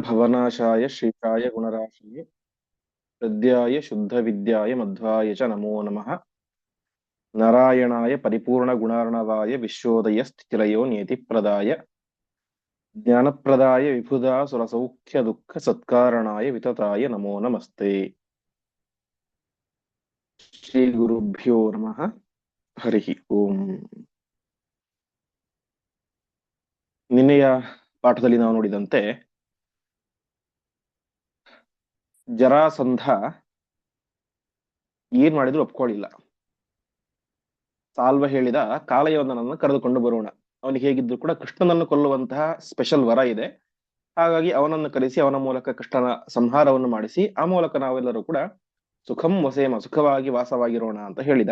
ಭವನಾಶಾಯ ಶ್ರೀಕಾಯ ಗುಣರಾಶಿಯೇ ಹೃದಯಾಯ ಶುದ್ಧ ವಿದ್ಯಾಯ ಮಧ್ವಾಯ ಚ ನಮೋ ನಮಃ ನಾರಾಯಣಾಯ ಪರಿಪೂರ್ಣ ಗುಣಾರ್ಣವಾಯ ವಿಶ್ವೋದಯ ಸ್ಥಿತಿಲಯೋ ನಿಯತಿಪ್ರದಾಯ ಜ್ಞಾನಪ್ರದಾಯ ವಿಭುಧಾ ಸುರಸೌಖ್ಯ ದುಃಖ ಸತ್ಕಾರಣಾಯ ವಿತತಾಯ ನಮೋ ನಮಸ್ತೆ ಶ್ರೀ ಗುರುಭ್ಯೋ ನಮಃ ಹರಿ ಓಂ ನಿನ್ನೆಯ ಪಾಠದಲ್ಲಿ ನಾವು ನೋಡಿದಂತೆ ಜರಾಸಂಧ ಏನ್ ಮಾಡಿದ್ರು ಒಪ್ಕೊಳ್ಳಿಲ್ಲ ಸಾಲ್ವ ಹೇಳಿದ ಕಾಲಯವನನ್ನು ಕರೆದುಕೊಂಡು ಬರೋಣ. ಅವನಿಗೆ ಹೇಗಿದ್ರು ಕೂಡ ಕೃಷ್ಣನನ್ನು ಕೊಲ್ಲುವಂತಹ ಸ್ಪೆಷಲ್ ವರ ಇದೆ. ಹಾಗಾಗಿ ಅವನನ್ನು ಕರೆಸಿ ಅವನ ಮೂಲಕ ಕೃಷ್ಣನ ಸಂಹಾರವನ್ನು ಮಾಡಿಸಿ, ಆ ಮೂಲಕ ನಾವೆಲ್ಲರೂ ಕೂಡ ಸುಖಂ ವಸೇಮ, ಸುಖವಾಗಿ ವಾಸವಾಗಿರೋಣ ಅಂತ ಹೇಳಿದ.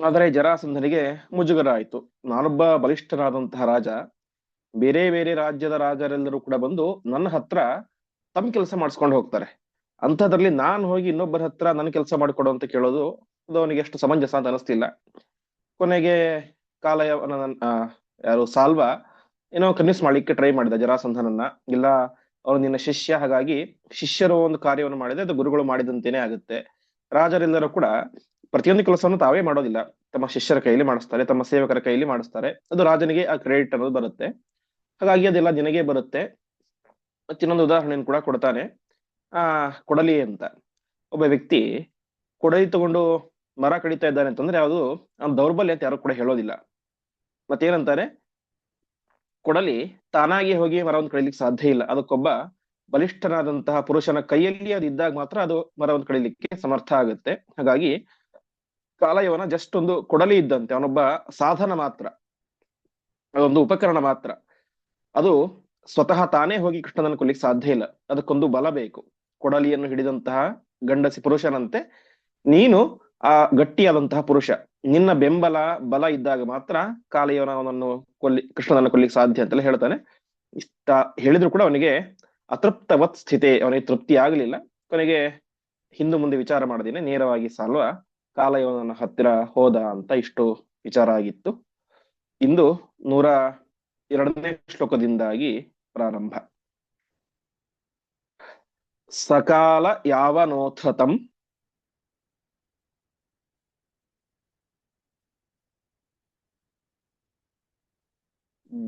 ಆದರೆ ಜರಾಸಂಧನಿಗೆ ಮುಜುಗರ ಆಯ್ತು ನಾನೊಬ್ಬ ಬಲಿಷ್ಠನಾದಂತಹ ರಾಜ, ಬೇರೆ ಬೇರೆ ರಾಜ್ಯದ ರಾಜರೆಲ್ಲರೂ ಕೂಡ ಬಂದು ನನ್ನ ಹತ್ರ ತಮ್ಮ ಕೆಲಸ ಮಾಡಿಸ್ಕೊಂಡು ಹೋಗ್ತಾರೆ. ಅಂಥದ್ರಲ್ಲಿ ನಾನು ಹೋಗಿ ಇನ್ನೊಬ್ಬರ ಹತ್ರ ನನ್ನ ಕೆಲಸ ಮಾಡಿಕೊಡು ಅಂತ ಕೇಳೋದು, ಅದು ಅವನಿಗೆ ಎಷ್ಟು ಸಮಂಜಸ ಅಂತ ಅನಿಸ್ತಿಲ್ಲ. ಕೊನೆಗೆ ಕಾಲ ಯಾರು, ಸಾಲ್ವ, ಏನೋ ಕನ್ವಿನ್ಸ್ ಮಾಡ್ಲಿಕ್ಕೆ ಟ್ರೈ ಮಾಡಿದ ಜರಾಸಂಧನನ್ನ. ಇಲ್ಲ ಅವನು ನಿನ್ನ ಶಿಷ್ಯ, ಹಾಗಾಗಿ ಶಿಷ್ಯರು ಒಂದು ಕಾರ್ಯವನ್ನು ಮಾಡಿದ್ರೆ ಅದು ಗುರುಗಳು ಮಾಡಿದಂತೇನೆ ಆಗುತ್ತೆ. ರಾಜರೆಲ್ಲರೂ ಕೂಡ ಪ್ರತಿಯೊಂದು ಕೆಲಸವನ್ನು ತಾವೇ ಮಾಡೋದಿಲ್ಲ. ತಮ್ಮ ಶಿಷ್ಯರ ಕೈಲಿ ಮಾಡಿಸ್ತಾರೆ, ತಮ್ಮ ಸೇವಕರ ಕೈಲಿ ಮಾಡಿಸ್ತಾರೆ. ಅದು ರಾಜನಿಗೆ ಆ ಕ್ರೆಡಿಟ್ ಅನ್ನೋದು ಬರುತ್ತೆ. ಹಾಗಾಗಿ ಅದೆಲ್ಲ ನಿನಗೆ ಬರುತ್ತೆ. ಮತ್ತಿನ್ನೊಂದು ಉದಾಹರಣೆಯನ್ನು ಕೂಡ ಕೊಡ್ತಾನೆ. ಆ, ಕೊಡಲಿ ಅಂತ. ಒಬ್ಬ ವ್ಯಕ್ತಿ ಕೊಡಲಿ ತಗೊಂಡು ಮರ ಕಡಿತಾ ಇದ್ದಾನೆ ಅಂತಂದ್ರೆ ಯಾವುದು ಅವ್ನ ದೌರ್ಬಲ್ಯ ಅಂತ ಯಾರು ಕೂಡ ಹೇಳೋದಿಲ್ಲ. ಮತ್ತೇನಂತಾರೆ? ಕೊಡಲಿ ತಾನಾಗಿ ಹೋಗಿ ಮರವನ್ನು ಕಡಿಲಿಕ್ಕೆ ಸಾಧ್ಯ ಇಲ್ಲ. ಅದಕ್ಕೊಬ್ಬ ಬಲಿಷ್ಠನಾದಂತಹ ಪುರುಷನ ಕೈಯಲ್ಲಿ ಅದು ಇದ್ದಾಗ ಮಾತ್ರ ಅದು ಮರವನ್ನು ಕಡಿಲಿಕ್ಕೆ ಸಮರ್ಥ ಆಗುತ್ತೆ. ಹಾಗಾಗಿ ಕಾಲಯವನ ಜಸ್ಟ್ ಒಂದು ಕೊಡಲಿ ಇದ್ದಂತೆ. ಅವನೊಬ್ಬ ಸಾಧನ ಮಾತ್ರ. ಅದೊಂದು ಉಪಕರಣ ಮಾತ್ರ. ಅದು ಸ್ವತಃ ತಾನೇ ಹೋಗಿ ಕೃಷ್ಣನನ್ನು ಕೊಲ್ಲಿಕ್ಕೆ ಸಾಧ್ಯ ಇಲ್ಲ. ಅದಕ್ಕೊಂದು ಬಲ ಬೇಕು. ಕೊಡಲಿಯನ್ನು ಹಿಡಿದಂತಹ ಗಂಡಸಿ ಪುರುಷನಂತೆ ನೀನು ಆ ಗಟ್ಟಿಯಾದಂತಹ ಪುರುಷ. ನಿನ್ನ ಬೆಂಬಲ, ಬಲ ಇದ್ದಾಗ ಮಾತ್ರ ಕಾಲಯವನ ಕೊಲ್ಲಿ, ಕೃಷ್ಣನನ್ನು ಕೊಲ್ಲಿಕ್ಕೆ ಸಾಧ್ಯ ಅಂತೆಲ್ಲ ಹೇಳ್ತಾನೆ. ಇಷ್ಟ ಹೇಳಿದ್ರು ಕೂಡ ಅವನಿಗೆ ಅತೃಪ್ತವತ್ ಸ್ಥಿತಿ, ಅವನಿಗೆ ತೃಪ್ತಿ ಆಗಲಿಲ್ಲ. ಕೊನೆಗೆ ಹಿಂದು ಮುಂದೆ ವಿಚಾರ ಮಾಡದೇನೆ ನೇರವಾಗಿ ಸಾಲ್ವ ಕಾಲಯವನ ಹತ್ತಿರ ಹೋದ ಅಂತ ಇಷ್ಟು ವಿಚಾರ ಆಗಿತ್ತು. ಇಂದು ನೂರ ಎರಡನೇ ಶ್ಲೋಕದಿಂದಾಗಿ ಪ್ರಾರಂಭ. ಸಕಾಲ ಯಾವನೋಥತಂ?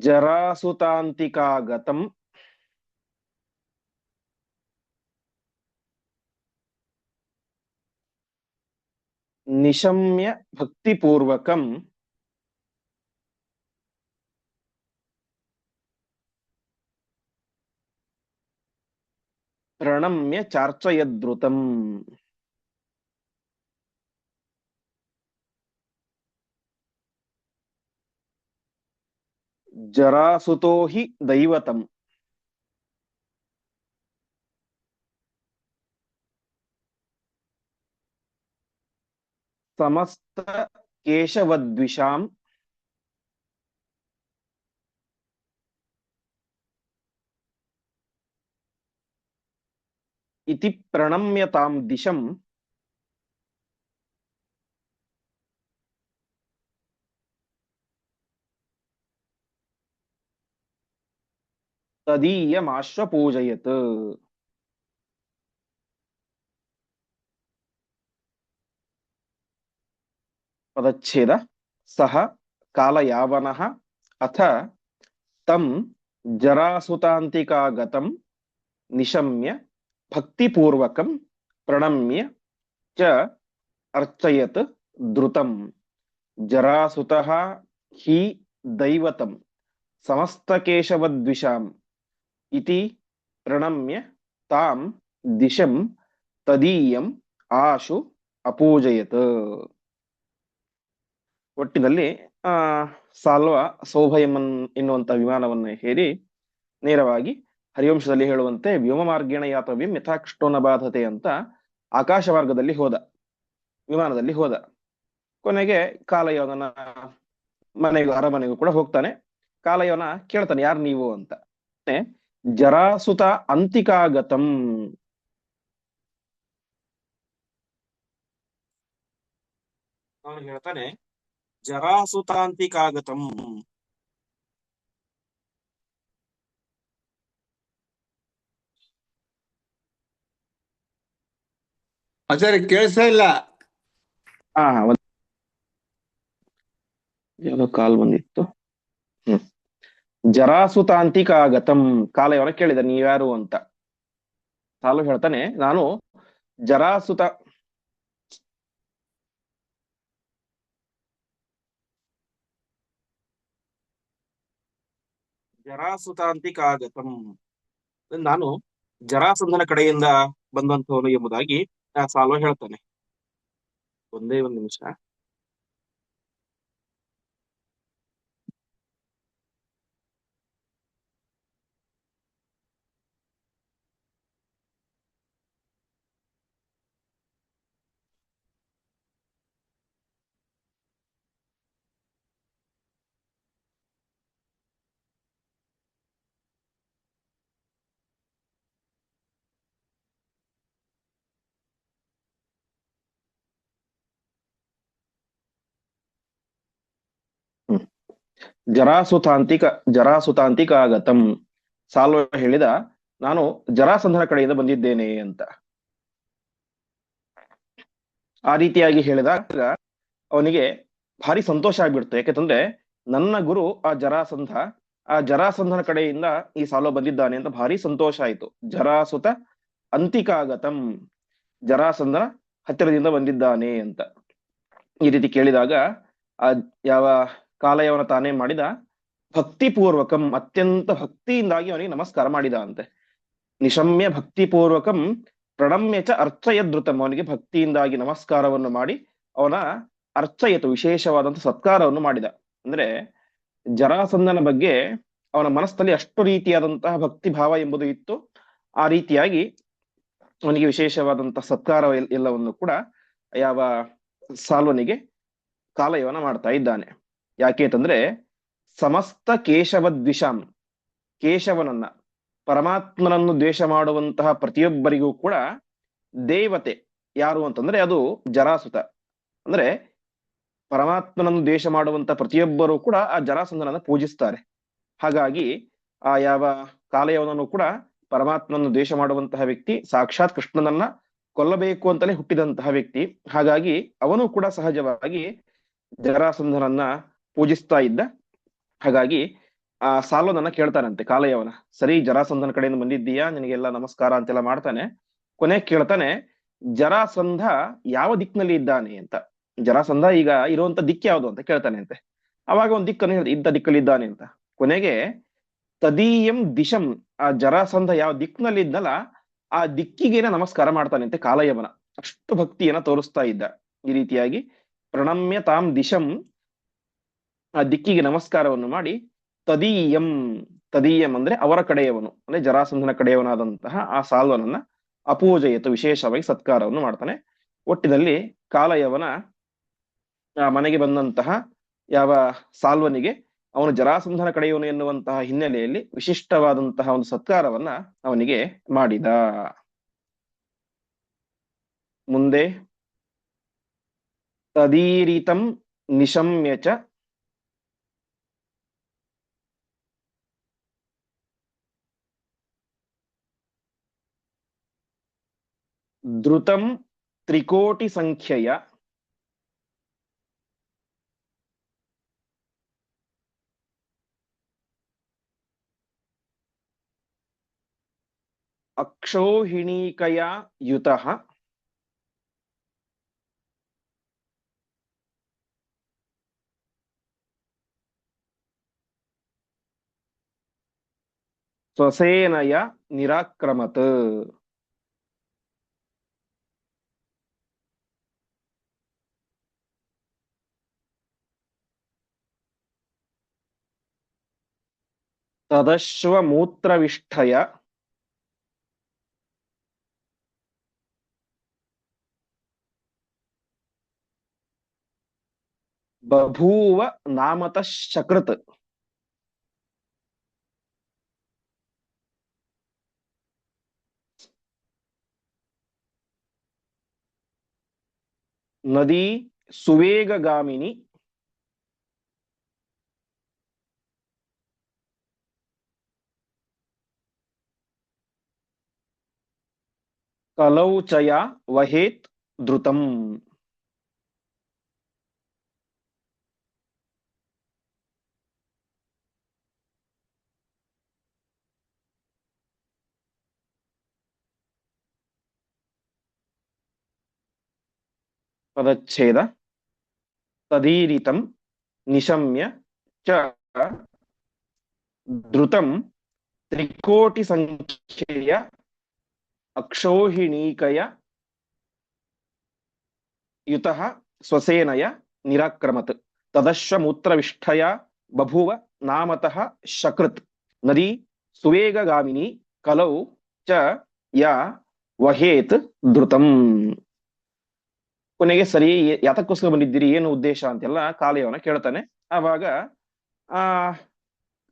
ಜರಾಸುತಾಂತಿಕಾಗತಂ? ನಿಶಮ್ಯ ಭಕ್ತಿಪೂರ್ವಕಂ? ಪ್ರಣಮ್ಯ ಚಾರ್ಚಯದ್ರುತಂ ಜರಾಸುತೋ ಹಿ ದೈವತಂ ಸಮಸ್ತ ಕೇಶವದ್ವಿಷಾಂ ಇತಿ ಪ್ರಣಮ್ಯತಾಂ ದಿಶಂ ತದೀಯಮಾಶ್ವಪೂಜಯತ್ ಪದಚ್ಛೇದ ಸಹ ಕಾಲಯಾವನಃ ಅಥ ತಂ ಜರಾಸುತಾಂತಿಕಾಗತಂ ನಿಶಮ್ಯ ಭಕ್ತಿಪೂರ್ವಕಂ ಪ್ರಣಮ್ಯ ಚ ಅರ್ಚಯತ್ ದ್ರುತಂ. ಜರಾಸುತಃ ಹಿ ದೈವತಂ ಸಮಸ್ತಕೇಶವದ್ವಿಷಾಂ ಇತಿ ಪ್ರಣಮ್ಯ ತಾಂ ದಿಶಂ ತದೀಯಂ ಆಶು ಅಪೂಜಯತ್. ಒಟ್ಟಿನಲ್ಲಿ, ಆ, ಸಾಲ್ವ ಸೌಭಯಮನ್ ಎನ್ನುವಂತ ವಿಮಾನವನ್ನು ಹೇರಿ ನೇರವಾಗಿ ಹರಿವಂಶದಲ್ಲಿ ಹೇಳುವಂತೆ ವ್ಯೋಮ ಮಾರ್ಗೇಣ ಯಾತವ್ಯಂ ಯಥಾಕೃಷ್ಣೋನ ಬಾಧತೆ ಅಂತ ಆಕಾಶ ಮಾರ್ಗದಲ್ಲಿ ಹೋದ, ವಿಮಾನದಲ್ಲಿ ಹೋದ. ಕೊನೆಗೆ ಕಾಲಯೋನ ಮನೆಗೂ ಅರಮನೆಗೂ ಕೂಡ ಹೋಗ್ತಾನೆ. ಕಾಲಯೋನ ಕೇಳ್ತಾನೆ, ಯಾರು ನೀವು ಅಂತ. ಜರಾಸುತ ಅಂತಿಕಾಗತಂ. ಅವನು ಹೇಳ್ತಾನೆ ಜರಾಸುತಾಂತಿಕಾಗತಂ ಆಚಾರ್ಯ, ಕೇಳಿಸ್ತಾ ಇಲ್ಲ. ಹಾ ಯಾವ್ದೋ ಕಾಲ್ ಬಂದಿತ್ತು. ಹ್ಮ್. ಜರಾಸುತಾಂತಿಕಾಗತಂ ಕಾಲ ಯಾವ ಕೇಳಿದ, ನೀವ್ಯಾರು ಅಂತ. ಸಾಲು ಹೇಳ್ತಾನೆ, ನಾನು ಜರಾಸುತ ಜರಾಸುತಾಂತಿಕಾಗತಂ. ನಾನು ಜರಾಸಂಧನ ಕಡೆಯಿಂದ ಬಂದಂತವನು ಎಂಬುದಾಗಿ ಆ ಸಾಲ್ವ ಹೇಳ್ತಾನೆ ಒಂದೇ ಒಂದು ನಿಮಿಷ ಜರಾಸುತಾಂತಿಕ ಜರಾಸುತಾಂತಿಕ ಆಗತಂ. ಸಾಲ್ವ ಹೇಳಿದ, ನಾನು ಜರಾಸಂಧನ ಕಡೆಯಿಂದ ಬಂದಿದ್ದೇನೆ ಅಂತ. ಆ ರೀತಿಯಾಗಿ ಹೇಳಿದಾಗ ಅವನಿಗೆ ಭಾರಿ ಸಂತೋಷ ಆಗ್ಬಿಡ್ತು. ಯಾಕೆಂತಂದ್ರೆ ನನ್ನ ಗುರು ಆ ಜರಾಸಂಧ, ಆ ಜರಾಸಂಧನ ಕಡೆಯಿಂದ ಈ ಸಾಲ ಬಂದಿದ್ದಾನೆ ಅಂತ ಭಾರಿ ಸಂತೋಷ ಆಯ್ತು. ಜರಾಸುತ ಅಂತಿಕಾಗತಂ ಜರಾಸಂಧನ ಹತ್ತಿರದಿಂದ ಬಂದಿದ್ದಾನೆ ಅಂತ. ಈ ರೀತಿ ಕೇಳಿದಾಗ ಆ ಯಾವ ಕಾಲಯವನ ತಾನೇ ಮಾಡಿದ, ಭಕ್ತಿಪೂರ್ವಕಂ ಅತ್ಯಂತ ಭಕ್ತಿಯಿಂದಾಗಿ ಅವನಿಗೆ ನಮಸ್ಕಾರ ಮಾಡಿದ ಅಂತೆ ನಿಶಮ್ಯ ಭಕ್ತಿಪೂರ್ವಕಂ ಪ್ರಣಮ್ಯ ಚ ಅರ್ಚಯದೃತಂ ಅವನಿಗೆ ಭಕ್ತಿಯಿಂದಾಗಿ ನಮಸ್ಕಾರವನ್ನು ಮಾಡಿ, ಅವನ ಅರ್ಚಯತು, ವಿಶೇಷವಾದಂತ ಸತ್ಕಾರವನ್ನು ಮಾಡಿದ. ಅಂದ್ರೆ ಜರಾಸಂದನ ಬಗ್ಗೆ ಅವನ ಮನಸ್ಸಲ್ಲಿ ಅಷ್ಟು ರೀತಿಯಾದಂತಹ ಭಕ್ತಿ ಭಾವ ಎಂಬುದು ಇತ್ತು. ಆ ರೀತಿಯಾಗಿ ಅವನಿಗೆ ವಿಶೇಷವಾದಂತಹ ಸತ್ಕಾರ ಎಲ್- ಎಲ್ಲವನ್ನು ಕೂಡ ಯಾವ ಸಾಲ್ವನಿಗೆ ಕಾಲಯವನ ಮಾಡ್ತಾ ಇದ್ದಾನೆ. ಯಾಕೆ ಅಂತಂದ್ರೆ ಸಮಸ್ತ ಕೇಶವ ದ್ವಿಷಾಂ ಕೇಶವನನ್ನ, ಪರಮಾತ್ಮನನ್ನು ದ್ವೇಷ ಮಾಡುವಂತಹ ಪ್ರತಿಯೊಬ್ಬರಿಗೂ ಕೂಡ ದೇವತೆ ಯಾರು ಅಂತಂದ್ರೆ ಅದು ಜರಾಸುತ. ಅಂದ್ರೆ ಪರಮಾತ್ಮನನ್ನು ದ್ವೇಷ ಮಾಡುವಂತ ಪ್ರತಿಯೊಬ್ಬರೂ ಕೂಡ ಆ ಜರಾಸಂಧನನ್ನ ಪೂಜಿಸ್ತಾರೆ. ಹಾಗಾಗಿ ಆ ಯಾವ ಕಾಲಯವನನ್ನು ಕೂಡ ಪರಮಾತ್ಮನನ್ನು ದ್ವೇಷ ಮಾಡುವಂತಹ ವ್ಯಕ್ತಿ, ಸಾಕ್ಷಾತ್ ಕೃಷ್ಣನನ್ನ ಕೊಲ್ಲಬೇಕು ಅಂತಲೇ ಹುಟ್ಟಿದಂತಹ ವ್ಯಕ್ತಿ. ಹಾಗಾಗಿ ಅವನು ಕೂಡ ಸಹಜವಾಗಿ ಜರಾಸಂಧನನ್ನ ಪೂಜಿಸ್ತಾ ಇದ್ದ. ಹಾಗಾಗಿ ಆ ಸಾಲೋನನ್ನ ಕೇಳ್ತಾನಂತೆ ಕಾಲಯವನ ಸರಿ, ಜರಾಸಂಧನ ಕಡೆಯಿಂದ ಬಂದಿದ್ದೀಯಾ? ನಿನಗೆಲ್ಲ ನಮಸ್ಕಾರ ಅಂತೆಲ್ಲ ಮಾಡ್ತಾನೆ. ಕೊನೆ ಕೇಳ್ತಾನೆ, ಜರಾಸಂಧ ಯಾವ ದಿಕ್ಕಿನಲ್ಲಿ ಇದ್ದಾನೆ ಅಂತ. ಜರಾಸಂಧ ಈಗ ಇರುವಂತ ದಿಕ್ಕು ಯಾವುದು ಅಂತ ಕೇಳ್ತಾನೆ ಅಂತೆ. ಅವಾಗ ಒಂದು ದಿಕ್ಕನ್ನು ಇದ್ದ ದಿಕ್ಕಲ್ಲಿ ಇದ್ದಾನೆ ಅಂತ. ಕೊನೆಗೆ, ತದೀಯಂ ದಿಶಂ, ಆ ಜರಾಸಂಧ ಯಾವ ದಿಕ್ಕಿನಲ್ಲಿ ಇದ್ನಲ್ಲ, ಆ ದಿಕ್ಕಿಗೇನೆ ನಮಸ್ಕಾರ ಮಾಡ್ತಾನೆ ಅಂತೆ ಕಾಲಯವನ ಅಷ್ಟು ಭಕ್ತಿಯನ್ನ ತೋರಿಸ್ತಾ ಇದ್ದ. ಈ ರೀತಿಯಾಗಿ, ಪ್ರಣಮ್ಯ ತಾಂ ದಿಶಂ ಆ ದಿಕ್ಕಿಗೆ ನಮಸ್ಕಾರವನ್ನು ಮಾಡಿ ತದೀಯಂ ತದೀಯಂ ಅಂದ್ರೆ ಅವರ ಕಡೆಯವನು, ಅಂದ್ರೆ ಜರಾಸಂಧನ ಕಡೆಯವನಾದಂತಹ ಆ ಸಾಲ್ವನನ್ನ ಅಪೂಜಯತು, ವಿಶೇಷವಾಗಿ ಸತ್ಕಾರವನ್ನು ಮಾಡ್ತಾನೆ. ಒಟ್ಟಿನಲ್ಲಿ ಕಾಲಯವನ ಮನೆಗೆ ಬಂದಂತಹ ಯಾವ ಸಾಲ್ವನಿಗೆ ಅವನು ಜರಾಸಂಧನ ಕಡೆಯವನು ಎನ್ನುವಂತಹ ಹಿನ್ನೆಲೆಯಲ್ಲಿ ವಿಶಿಷ್ಟವಾದಂತಹ ಒಂದು ಸತ್ಕಾರವನ್ನ ಅವನಿಗೆ ಮಾಡಿದ. ಮುಂದೆ ತದೀರಿತಂ ನಿಶಮ್ಯ ಚ द्रुतं त्रिकोटिसङ्ख्यया अक्षोहिणीकया युतः स्वसेनया निराक्रमत् ತದಶ್ವಮೂತ್ರವಿಷ್ಠಯ ಬಭೂವ ನಾಮತಃ ಶಕೃತ್ ನದಿ ಸುವೇಗಗಾಮಿನಿ ಕಲೌಚಯ ವಹೇತ್ ಧೃತಂ ಪದಚ್ಛೇದ ತದೀರಿತಂ ನಿಶಮ್ಯ ಚ ಧೃತಂ ತ್ರಿಕೋಟಿ ಸಂಖ್ಯೆಯ ಅಕ್ಷೋಹಿಣೀಕಯ ಯುತಃ ಸ್ವಸೇನಯ ನಿರಾಕ್ರಮತ್. ತದಶ್ವಮೂತ್ರವಿಷ್ಠಯ ಬಭುವ ನಾಮತಃ ಶಕೃತ್. ನದಿ ಸುವೇಗಗಾಮಿನಿ ಕಲೌ ಚ ಯ ವಹೇತ್ ಧೃತಂ. ಕೊನೆಗೆ ಸರಿ, ಯಾತಕ್ಕೋಸ್ಕರ ಬಂದಿದ್ದೀರಿ, ಏನು ಉದ್ದೇಶ ಅಂತೆಲ್ಲ ಕಾಲೆಯವನ ಕೇಳ್ತಾನೆ. ಆವಾಗ, ಆ,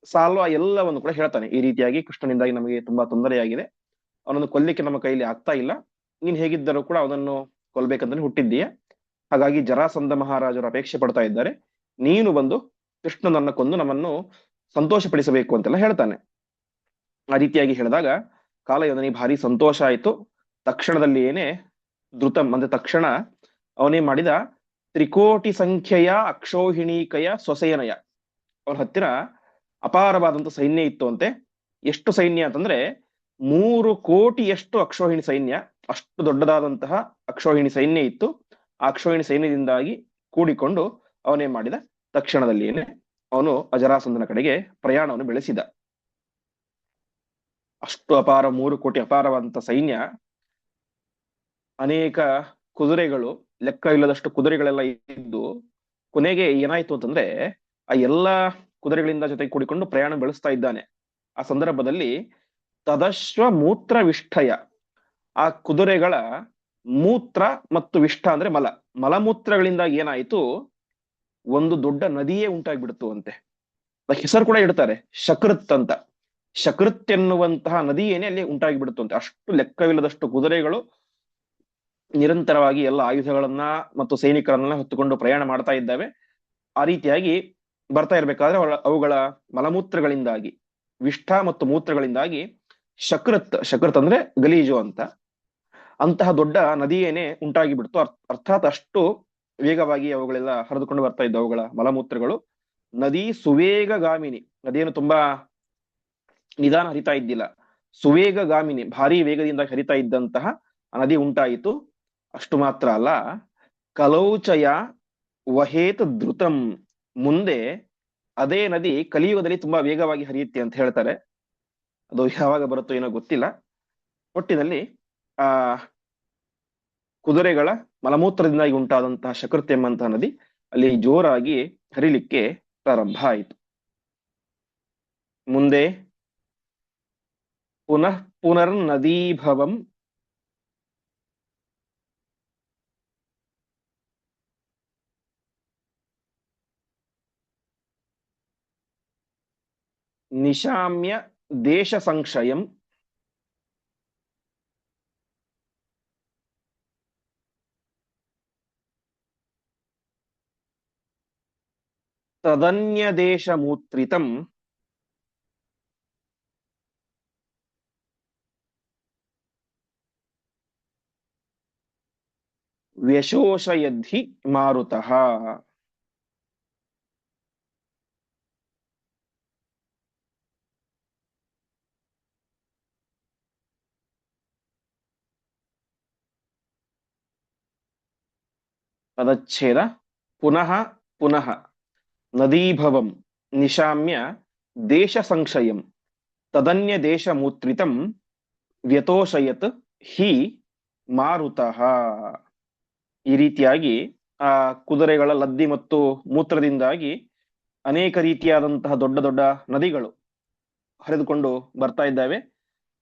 ಸಾಲ್ವ ಎಲ್ಲವನ್ನು ಕೂಡ ಹೇಳ್ತಾನೆ. ಈ ರೀತಿಯಾಗಿ ಕೃಷ್ಣನಿಂದಾಗಿ ನಮಗೆ ತುಂಬಾ ತೊಂದರೆಯಾಗಿದೆ. ಅವನನ್ನು ಕೊಲ್ಲಿಕ್ಕೆ ನಮ್ಮ ಕೈಯಲ್ಲಿ ಆಗ್ತಾ ಇಲ್ಲ. ನೀನ್ ಹೇಗಿದ್ದರೂ ಕೂಡ ಅವನನ್ನು ಕೊಲ್ಬೇಕಂತಾನೆ ಹುಟ್ಟಿದ್ದೀಯ. ಹಾಗಾಗಿ ಜರಾಸಂಧ ಮಹಾರಾಜರು ಅಪೇಕ್ಷೆ ಪಡ್ತಾ ಇದ್ದಾರೆ. ನೀನು ಬಂದು ಕೃಷ್ಣನನ್ನ ಕೊಂದು ನಮ್ಮನ್ನು ಸಂತೋಷಪಡಿಸಬೇಕು ಅಂತೆಲ್ಲ ಹೇಳ್ತಾನೆ. ಆ ರೀತಿಯಾಗಿ ಹೇಳಿದಾಗ ಕಾಲಯೋಧನಿಗೆ ಭಾರಿ ಸಂತೋಷ ಆಯ್ತು. ತಕ್ಷಣದಲ್ಲಿ ಏನೇ ಧೃತಂ, ಅಂದ್ರೆ ತಕ್ಷಣ ಅವನೇ ಮಾಡಿದ ತ್ರಿಕೋಟಿ ಸಂಖ್ಯೆಯ ಅಕ್ಷೋಹಿಣೀಕಯ ಸೊಸೆಯನಯ. ಅವನ ಹತ್ತಿರ ಅಪಾರವಾದಂತ ಸೈನ್ಯ ಇತ್ತು ಅಂತೆ. ಎಷ್ಟು ಸೈನ್ಯ ಅಂತಂದ್ರೆ ಮೂರು ಕೋಟಿಯಷ್ಟು ಅಕ್ಷೋಹಿಣಿ ಸೈನ್ಯ, ಅಷ್ಟು ದೊಡ್ಡದಾದಂತಹ ಅಕ್ಷೋಹಿಣಿ ಸೈನ್ಯ ಇತ್ತು. ಆ ಅಕ್ಷೋಹಿಣಿ ಸೈನ್ಯದಿಂದಾಗಿ ಕೂಡಿಕೊಂಡು ಅವನೇ ಮಾಡಿದ? ತಕ್ಷಣದಲ್ಲಿಯೇನೆ ಅವನು ಅಜರಾಸಂದನ ಕಡೆಗೆ ಪ್ರಯಾಣವನ್ನು ಬೆಳೆಸಿದ. ಅಷ್ಟು ಅಪಾರ, ಮೂರು ಕೋಟಿ ಅಪಾರವಾದಂತ ಸೈನ್ಯ, ಅನೇಕ ಕುದುರೆಗಳು, ಲೆಕ್ಕ ಇಲ್ಲದಷ್ಟು ಕುದುರೆಗಳೆಲ್ಲ ಇದ್ದು, ಕೊನೆಗೆ ಏನಾಯ್ತು ಅಂತಂದ್ರೆ, ಆ ಎಲ್ಲಾ ಕುದುರೆಗಳಿಂದ ಜೊತೆಗೆ ಕೂಡಿಕೊಂಡು ಪ್ರಯಾಣ ಬೆಳೆಸ್ತಾ ಇದ್ದಾನೆ. ಆ ಸಂದರ್ಭದಲ್ಲಿ ತದಶ್ವ ಮೂತ್ರ ವಿಷ್ಠಯ ಆ ಕುದುರೆಗಳ ಮೂತ್ರ ಮತ್ತು ವಿಷ್ಠ ಅಂದ್ರೆ ಮಲ. ಮಲಮೂತ್ರಗಳಿಂದ ಏನಾಯಿತು? ಒಂದು ದೊಡ್ಡ ನದಿಯೇ ಉಂಟಾಗ್ಬಿಡ್ತು ಅಂತೆ. ಹೆಸರು ಕೂಡ ಇಡ್ತಾರೆ, ಶಕೃತ್ ಅಂತ. ಶಕೃತ್ ಎನ್ನುವಂತಹ ನದಿಯೇನೆ ಅಲ್ಲಿ ಉಂಟಾಗಿಬಿಡುತ್ತು ಅಂತೆ. ಅಷ್ಟು ಲೆಕ್ಕವಿಲ್ಲದಷ್ಟು ಕುದುರೆಗಳು ನಿರಂತರವಾಗಿ ಎಲ್ಲ ಆಯುಧಗಳನ್ನ ಮತ್ತು ಸೈನಿಕರನ್ನ ಹೊತ್ತುಕೊಂಡು ಪ್ರಯಾಣ ಮಾಡ್ತಾ ಇದ್ದಾವೆ. ಆ ರೀತಿಯಾಗಿ ಬರ್ತಾ ಇರ್ಬೇಕಾದ್ರೆ ಅವುಗಳ ಮಲಮೂತ್ರಗಳಿಂದಾಗಿ, ವಿಷ್ಠ ಮತ್ತು ಮೂತ್ರಗಳಿಂದಾಗಿ ಶಕೃತ್ ಶಕೃತ್ ಅಂದ್ರೆ ಗಲೀಜು ಅಂತ. ಅಂತಹ ದೊಡ್ಡ ನದಿಯೇನೆ ಉಂಟಾಗಿ ಬಿಡ್ತು ಅರ್- ಅರ್ಥಾತ್ ಅಷ್ಟು ವೇಗವಾಗಿ ಅವುಗಳೆಲ್ಲ ಹರಿದುಕೊಂಡು ಬರ್ತಾ ಇದ್ದವು ಅವುಗಳ ಮಲಮೂತ್ರಗಳು. ನದಿ ಸುವೇಗಗಾಮಿನಿ. ನದಿಯನ್ನು ತುಂಬಾ ನಿಧಾನ ಹರಿತಾ ಇದ್ದಿಲ್ಲ. ಸುವೇಗಗಾಮಿನಿ, ಭಾರಿ ವೇಗದಿಂದ ಹರಿತಾ ಇದ್ದಂತಹ ನದಿ ಉಂಟಾಯಿತು. ಅಷ್ಟು ಮಾತ್ರ ಅಲ್ಲ. ಕಲೌಚಯ ವಹೇತ ಧೃತಂ. ಮುಂದೆ ಅದೇ ನದಿ ಕಲಿಯುಗದಲ್ಲಿ ತುಂಬಾ ವೇಗವಾಗಿ ಹರಿಯುತ್ತೆ ಅಂತ ಹೇಳ್ತಾರೆ. ಅದು ಯಾವಾಗ ಬರುತ್ತೋ ಏನೋ ಗೊತ್ತಿಲ್ಲ. ಒಟ್ಟಿನಲ್ಲಿ, ಆ, ಕುದುರೆಗಳ ಮಲಮೂತ್ರದಿಂದಾಗಿ ಉಂಟಾದಂತಹ ಶಕೃತಿ ಎಂಬಂತಹ ನದಿ ಅಲ್ಲಿ ಜೋರಾಗಿ ಹರಿಲಿಕ್ಕೆ ಪ್ರಾರಂಭ ಆಯಿತು. ಮುಂದೆ, ಪುನಃ ಪುನರ್ ನದೀಭವಂ ನಿಶಾಮ್ಯ ದೇಶ ಸಂಶಯಂ ತದನ್ಯದೇಶಮೂತ್ರಿತಂ ವ್ಯಶೋಷಯದ್ಧಿ ಪದಚ್ಛೇದ ಪುನಃ ಪುನಃ ನದೀಭವಂ ನಿಶಾಮ್ಯ ದೇಶ ಸಂಶಯಂ ತದನ್ಯ ದೇಶ ಮೂತ್ರಿತಂ ವ್ಯತೋಷಯತ್ ಹಿ ಮಾರುತಃ ಈ ರೀತಿಯಾಗಿ ಆ ಕುದುರೆಗಳ ಲದ್ದಿ ಮತ್ತು ಮೂತ್ರದಿಂದಾಗಿ ಅನೇಕ ರೀತಿಯಾದಂತಹ ದೊಡ್ಡ ದೊಡ್ಡ ನದಿಗಳು ಹರಿದುಕೊಂಡು ಬರ್ತಾ ಇದ್ದಾವೆ.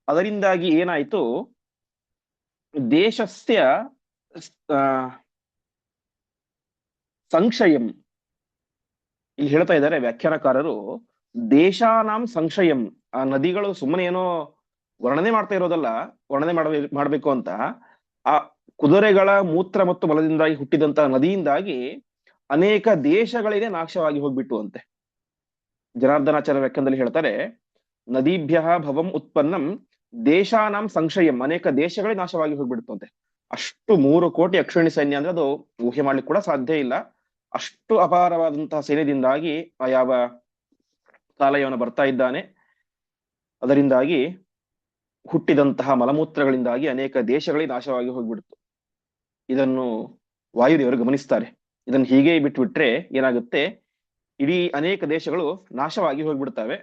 ಅದರಿಂದಾಗಿ ಏನಾಯಿತು? ದೇಶಸ್ಯ ಸಂಶಯಂ. ಇಲ್ಲಿ ಹೇಳ್ತಾ ಇದ್ದಾರೆ ವ್ಯಾಖ್ಯಾನಕಾರರು, ದೇಶಾನಾಂ ಸಂಶಯಂ. ಆ ನದಿಗಳು ಸುಮ್ಮನೆ ಏನೋ ವರ್ಣನೆ ಮಾಡ್ತಾ ಇರೋದಲ್ಲ, ವರ್ಣನೆ ಮಾಡಬೇಕು ಅಂತ, ಆ ಕುದುರೆಗಳ ಮೂತ್ರ ಮತ್ತು ಮಲದಿಂದಾಗಿ ಹುಟ್ಟಿದಂತಹ ನದಿಯಿಂದಾಗಿ ಅನೇಕ ದೇಶಗಳಿಗೆ ನಾಶವಾಗಿ ಹೋಗ್ಬಿಟ್ಟು ಅಂತೆ. ಜನಾರ್ದನಾಚಾರ್ಯ ವ್ಯಾಖ್ಯಾನದಲ್ಲಿ ಹೇಳ್ತಾರೆ, ನದೀಭ್ಯ ಭವಂ ಉತ್ಪನ್ನಂ, ದೇಶಾನಾಂ ಸಂಶಯಂ. ಅನೇಕ ದೇಶಗಳೇ ನಾಶವಾಗಿ ಹೋಗ್ಬಿಡುತ್ತಂತೆ ಅಷ್ಟು ಮೂರು ಕೋಟಿ ಅಕ್ಷಿಣಿ ಸೈನ್ಯ ಅಂದ್ರೆ ಅದು ಊಹೆ ಮಾಡ್ಲಿಕ್ಕೆ ಕೂಡ ಸಾಧ್ಯ ಇಲ್ಲ. ಅಷ್ಟು ಅಪಾರವಾದಂತಹ ಸೇನೆದಿಂದಾಗಿ ಆ ಯಾವ ಕಾಲಯವನ ಬರ್ತಾ ಇದ್ದಾನೆ. ಅದರಿಂದಾಗಿ ಹುಟ್ಟಿದಂತಹ ಮಲಮೂತ್ರಗಳಿಂದಾಗಿ ಅನೇಕ ದೇಶಗಳೇ ನಾಶವಾಗಿ ಹೋಗ್ಬಿಡ್ತು. ಇದನ್ನು ವಾಯುದೇವರು ಗಮನಿಸ್ತಾರೆ. ಇದನ್ನು ಹೀಗೆ ಬಿಟ್ಬಿಟ್ರೆ ಏನಾಗುತ್ತೆ? ಇಡೀ ಅನೇಕ ದೇಶಗಳು ನಾಶವಾಗಿ ಹೋಗ್ಬಿಡ್ತವೆ.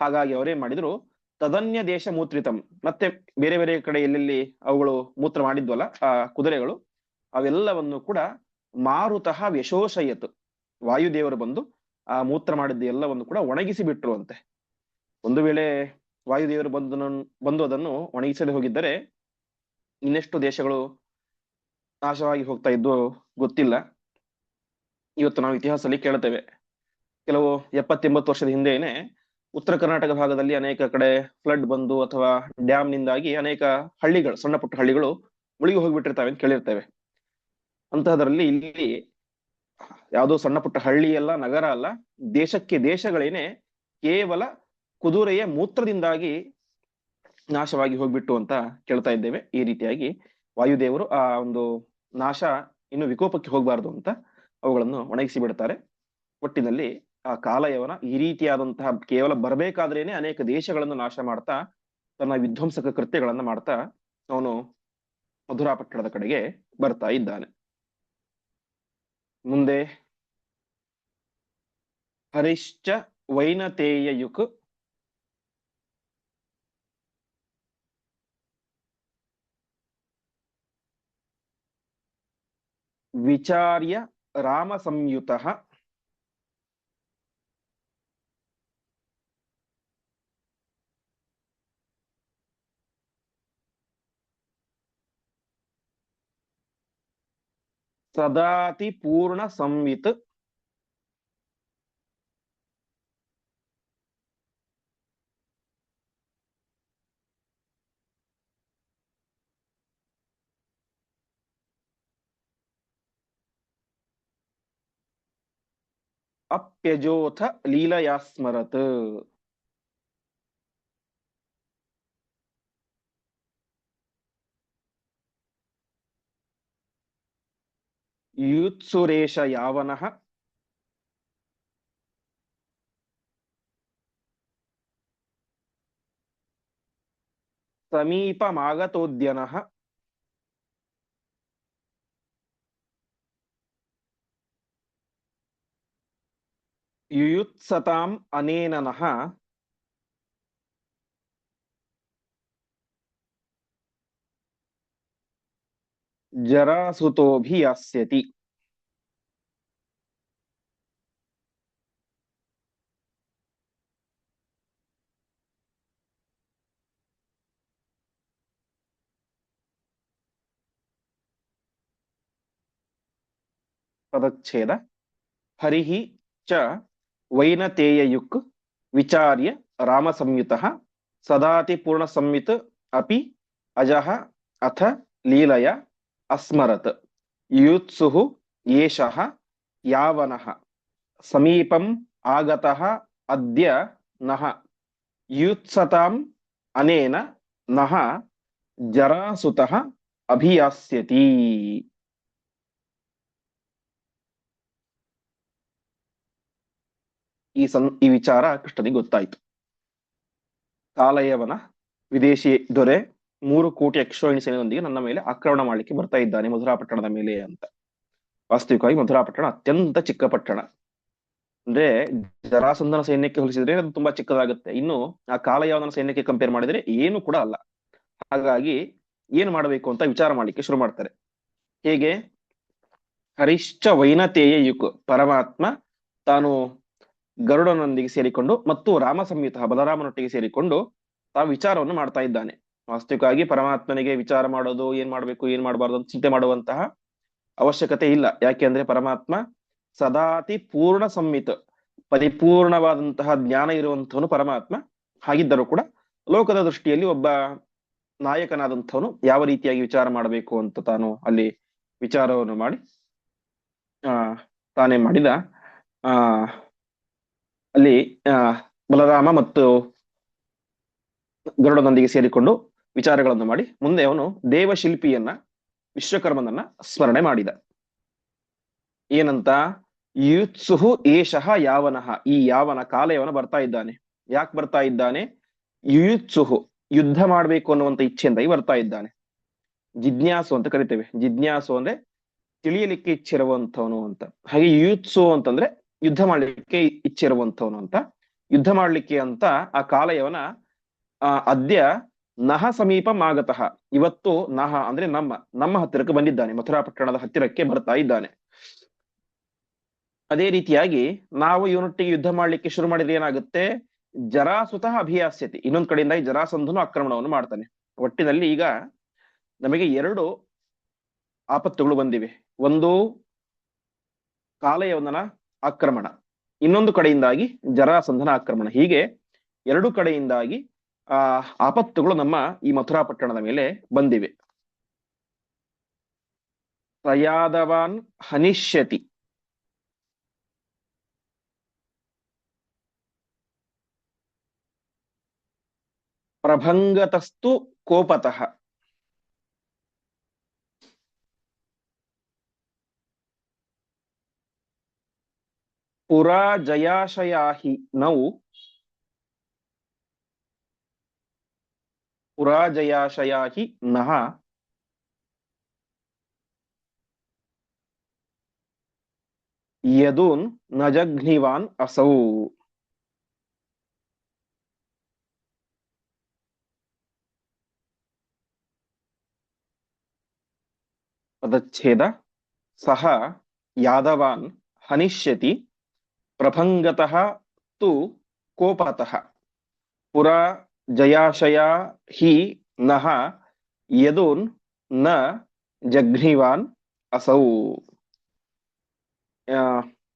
ಹಾಗಾಗಿ ಅವರೇ ಮಾಡಿದ್ರು ತದನ್ಯ ದೇಶ ಮೂತ್ರಿತಂ. ಮತ್ತೆ ಬೇರೆ ಬೇರೆ ಕಡೆ ಎಲ್ಲೆಲ್ಲಿ ಅವುಗಳು ಮೂತ್ರ ಮಾಡಿದ್ವಲ್ಲ, ಆ ಕುದುರೆಗಳು, ಅವೆಲ್ಲವನ್ನು ಕೂಡ ಮಾರುತಃ ವ್ಯಶೋಷಯತ್ ವಾಯುದೇವರು ಬಂದು ಆ ಮೂತ್ರ ಮಾಡಿದ್ದ ಎಲ್ಲವನ್ನು ಕೂಡ ಒಣಗಿಸಿ ಬಿಟ್ರು ಅಂತೆ ಒಂದು ವೇಳೆ ವಾಯುದೇವರು ಬಂದು ಬಂದು ಅದನ್ನು ಒಣಗಿಸದೆ ಹೋಗಿದ್ದರೆ ಇನ್ನೆಷ್ಟು ದೇಶಗಳು ನಾಶವಾಗಿ ಹೋಗ್ತಾ ಇದ್ದು ಗೊತ್ತಿಲ್ಲ. ಇವತ್ತು ನಾವು ಇತಿಹಾಸದಲ್ಲಿ ಕೇಳ್ತೇವೆ ಕೆಲವು ಎಪ್ಪತ್ತೆಂಬತ್ತು ವರ್ಷದ ಹಿಂದೆನೆ ಉತ್ತರ ಕರ್ನಾಟಕ ಭಾಗದಲ್ಲಿ ಅನೇಕ ಕಡೆ ಫ್ಲಡ್ ಬಂದು ಅಥವಾ ಡ್ಯಾಮ್ ನಿಂದಾಗಿ ಅನೇಕ ಹಳ್ಳಿಗಳು ಸಣ್ಣ ಪುಟ್ಟ ಹಳ್ಳಿಗಳು ಮುಳುಗಿ ಹೋಗಿಬಿಟ್ಟಿರ್ತಾವೆ ಅಂತ ಕೇಳಿರ್ತೇವೆ. ಅಂತಹದ್ರಲ್ಲಿ ಇಲ್ಲಿ ಯಾವುದೋ ಸಣ್ಣ ಪುಟ್ಟ ಹಳ್ಳಿ ಅಲ್ಲ, ನಗರ ಅಲ್ಲ, ದೇಶಕ್ಕೆ ದೇಶಗಳೇನೆ ಕೇವಲ ಕುದುರೆಯ ಮೂತ್ರದಿಂದಾಗಿ ನಾಶವಾಗಿ ಹೋಗ್ಬಿಟ್ಟು ಅಂತ ಕೇಳ್ತಾ ಇದ್ದೇವೆ. ಈ ರೀತಿಯಾಗಿ ವಾಯುದೇವರು ಆ ಒಂದು ನಾಶ ಇನ್ನು ವಿಕೋಪಕ್ಕೆ ಹೋಗಬಾರದು ಅಂತ ಅವುಗಳನ್ನು ಒಣಗಿಸಿ ಬಿಡ್ತಾರೆ. ಒಟ್ಟಿನಲ್ಲಿ ಆ ಕಾಲಯವನ ಈ ರೀತಿಯಾದಂತಹ ಕೇವಲ ಬರಬೇಕಾದ್ರೇನೆ ಅನೇಕ ದೇಶಗಳನ್ನು ನಾಶ ಮಾಡ್ತಾ ತನ್ನ ವಿಧ್ವಂಸಕ ಕೃತ್ಯಗಳನ್ನ ಮಾಡ್ತಾ ಅವನು ಮಧುರಾಪಟ್ಟಣದ ಕಡೆಗೆ ಬರ್ತಾ ಇದ್ದಾನೆ. ಮುಂದೆ. ಹರಿಶ್ಚ ವೈನತೇಯ ಯುಕ್ ವಿಚಾರ್ಯ ರಾಮ ಸಂಯುತ ಸದಾತಿ ಪೂರ್ಣ ಸಂವಿತ್ ಅಪ್ಯಜೋಥ ಲೀಲಯಾಸ್ಮರತ್ ಯುತ್ಸುರೇಶ युयुत्सुरेश यावनः समीपमागतोद्यनः। युयुत्सताम् अनेन नः ಪದಚ್ಛೇದ ಹರಿಃ ಚ ವೈನತೇಯಯುಕ್ ವಿಚಾರ್ಯ ರಾಮ ಸಂಯುತಃ ಸದಾತಿ ಪೂರ್ಣ ಸಂಯುತ್ ಅಪಿ ಅಜಃ ಅಥ ಲೀಲಯ ಅಸ್ಮರತ್ ಯುತ್ಸುಹು ಏಷಃ ಯಾವನಃ ಸಮೀಪಂ ಆಗತಃ ಅದ್ಯ ನಃ ಯುತ್ಸತಾಂ ಅನೇನ ನಃ ಜರಾಸುತಃ ಅಭಿಯಾಸ್ಯತಿ ಈ ಸಂ ಈ ವಿಚಾರ ಕೃಷ್ಣನಿಗೆ ಗೊತ್ತಾಯ್ತು. ಕಾಲಯವನ ವಿದೇಶಿ ದೊರೆ ಮೂರು ಕೋಟಿ ಅಕ್ಷೋಹಿಣಿ ಸೇನೆಯೊಂದಿಗೆ ನನ್ನ ಮೇಲೆ ಆಕ್ರಮಣ ಮಾಡಲಿಕ್ಕೆ ಬರ್ತಾ ಇದ್ದಾನೆ ಮಧುರಾಪಟ್ಟಣದ ಮೇಲೆ ಅಂತ. ವಾಸ್ತವಿಕವಾಗಿ ಮಧುರಾಪಟ್ಟಣ ಅತ್ಯಂತ ಚಿಕ್ಕ ಪಟ್ಟಣ. ಅಂದ್ರೆ ಜರಾಸಂಧನ ಸೈನ್ಯಕ್ಕೆ ಹೋಲಿಸಿದ್ರೆ ಅದು ತುಂಬಾ ಚಿಕ್ಕದಾಗುತ್ತೆ. ಇನ್ನು ಆ ಕಾಲಯಾವನ ಸೈನ್ಯಕ್ಕೆ ಕಂಪೇರ್ ಮಾಡಿದ್ರೆ ಏನು ಕೂಡ ಅಲ್ಲ. ಹಾಗಾಗಿ ಏನ್ ಮಾಡಬೇಕು ಅಂತ ವಿಚಾರ ಮಾಡ್ಲಿಕ್ಕೆ ಶುರು ಮಾಡ್ತಾರೆ. ಹೇಗೆ? ಹರಿಶ್ಚ ವೈನತೇಯ ಯುಕ್ ಪರಮಾತ್ಮ ತಾನು ಗರುಡನೊಂದಿಗೆ ಸೇರಿಕೊಂಡು ಮತ್ತು ರಾಮ ಸಂಹಿತ ಬಲರಾಮನೊಟ್ಟಿಗೆ ಸೇರಿಕೊಂಡು ತಾವು ವಿಚಾರವನ್ನು ಮಾಡ್ತಾ ಇದ್ದಾನೆ. ವಾಸ್ತವಿಕವಾಗಿ ಪರಮಾತ್ಮನಿಗೆ ವಿಚಾರ ಮಾಡೋದು, ಏನ್ ಮಾಡ್ಬೇಕು, ಏನ್ ಮಾಡಬಾರ್ದು ಅಂತ ಚಿಂತೆ ಮಾಡುವಂತಹ ಅವಶ್ಯಕತೆ ಇಲ್ಲ. ಯಾಕೆ ಅಂದ್ರೆ ಪರಮಾತ್ಮ ಸದಾತಿ ಪೂರ್ಣ ಸಂಹಿತ ಪರಿಪೂರ್ಣವಾದಂತಹ ಜ್ಞಾನ ಇರುವಂತವನು ಪರಮಾತ್ಮ ಹಾಗಿದ್ದರೂ ಕೂಡ ಲೋಕದ ದೃಷ್ಟಿಯಲ್ಲಿ ಒಬ್ಬ ನಾಯಕನಾದಂಥವನು ಯಾವ ರೀತಿಯಾಗಿ ವಿಚಾರ ಮಾಡಬೇಕು ಅಂತ ತಾನು ಅಲ್ಲಿ ವಿಚಾರವನ್ನು ಮಾಡಿ, ಆ, ತಾನೇ ಮಾಡಿದ. ಆ, ಅಲ್ಲಿ ಬಲರಾಮ ಮತ್ತು ಗರುಡನೊಂದಿಗೆ ಸೇರಿಕೊಂಡು ವಿಚಾರಗಳನ್ನು ಮಾಡಿ ಮುಂದೆ ಅವನು ದೇವಶಿಲ್ಪಿಯನ್ನ, ವಿಶ್ವಕರ್ಮನನ್ನ ಸ್ಮರಣೆ ಮಾಡಿದ. ಏನಂತ? ಯುತ್ಸುಹು ಏಷಃ ಯಾವನಃ. ಈ ಯಾವನ ಕಾಲಯವನ ಬರ್ತಾ ಇದ್ದಾನೆ. ಯಾಕೆ ಬರ್ತಾ ಇದ್ದಾನೆ? ಯುಯುತ್ಸುಹು, ಯುದ್ಧ ಮಾಡ್ಬೇಕು ಅನ್ನುವಂತ ಇಚ್ಛೆಯಿಂದಾಗಿ ಬರ್ತಾ ಇದ್ದಾನೆ. ಜಿಜ್ಞಾಸು ಅಂತ ಕರಿತೇವೆ. ಜಿಜ್ಞಾಸು ಅಂದ್ರೆ ತಿಳಿಯಲಿಕ್ಕೆ ಇಚ್ಛೆ ಇರುವಂತವನು ಅಂತ. ಹಾಗೆ ಯುಯುತ್ಸು ಅಂತಂದ್ರೆ ಯುದ್ಧ ಮಾಡ್ಲಿಕ್ಕೆ ಇಚ್ಛೆ ಇರುವಂತವನು ಅಂತ. ಯುದ್ಧ ಮಾಡ್ಲಿಕ್ಕೆ ಅಂತ ಆ ಕಾಲಯವನ ಆ ಅದ್ಯ ನಹ ಸಮೀಪ ಮಾಗತಃ ಇವತ್ತು ನಹ ಅಂದ್ರೆ ನಮ್ಮ ನಮ್ಮ ಹತ್ತಿರಕ್ಕೆ ಬಂದಿದ್ದಾನೆ. ಮಥುರಾ ಪಟ್ಟಣದ ಹತ್ತಿರಕ್ಕೆ ಬರ್ತಾ ಇದ್ದಾನೆ. ಅದೇ ರೀತಿಯಾಗಿ ನಾವು ಇವನೊಟ್ಟಿಗೆ ಯುದ್ಧ ಮಾಡ್ಲಿಕ್ಕೆ ಶುರು ಮಾಡಿದ್ರೆ ಏನಾಗುತ್ತೆ? ಜರಾಸುತಃ ಅಭಿಯಾಸ್ಯತಿ. ಇನ್ನೊಂದ್ ಕಡೆಯಿಂದ ಜರಾಸಂಧನು ಆಕ್ರಮಣವನ್ನು ಮಾಡ್ತಾನೆ. ಒಟ್ಟಿನಲ್ಲಿ ಈಗ ನಮಗೆ ಎರಡು ಆಪತ್ತುಗಳು ಬಂದಿವೆ. ಒಂದು ಕಾಲಯವನ ಆಕ್ರಮಣ. ಇನ್ನೊಂದು ಕಡೆಯಿಂದಾಗಿ ಜರಾಸಂಧನ ಆಕ್ರಮಣ. ಹೀಗೆ ಎರಡು ಕಡೆಯಿಂದಾಗಿ ಆ, ಆಪತ್ತುಗಳು ನಮ್ಮ ಈ ಮಥುರಾ ಪಟ್ಟಣದ ಮೇಲೆ ಬಂದಿವೆ. ಪ್ರಯಾದವಾನ್ ಹನಿಷ್ಯತಿ. ಪ್ರಭಂಗತಸ್ತು ಕೋಪತಃ. ಪುರಾ ಜಯಾಶಯಾಹಿ ನೌ ಪುರಾ ಜಯಾಶಯಾಹಿ ನಃ ಯದೂನ್ ನಜಘ್ನಿವಾನ್ ಅಸೌ ಪದಚ್ಛೇದ ಸಹ ಯಾದವಾನ್ ಹನಿಷ್ಯತಿ ಪ್ರಭಂಗತಃ ತು ಕೋಪತಃ ಪುರ ಜಯಾಶಯ ಹಿ ನಹ ಯದೂನ್ನ ಜಘ್ನಿವಾನ್ ಅಸೌ.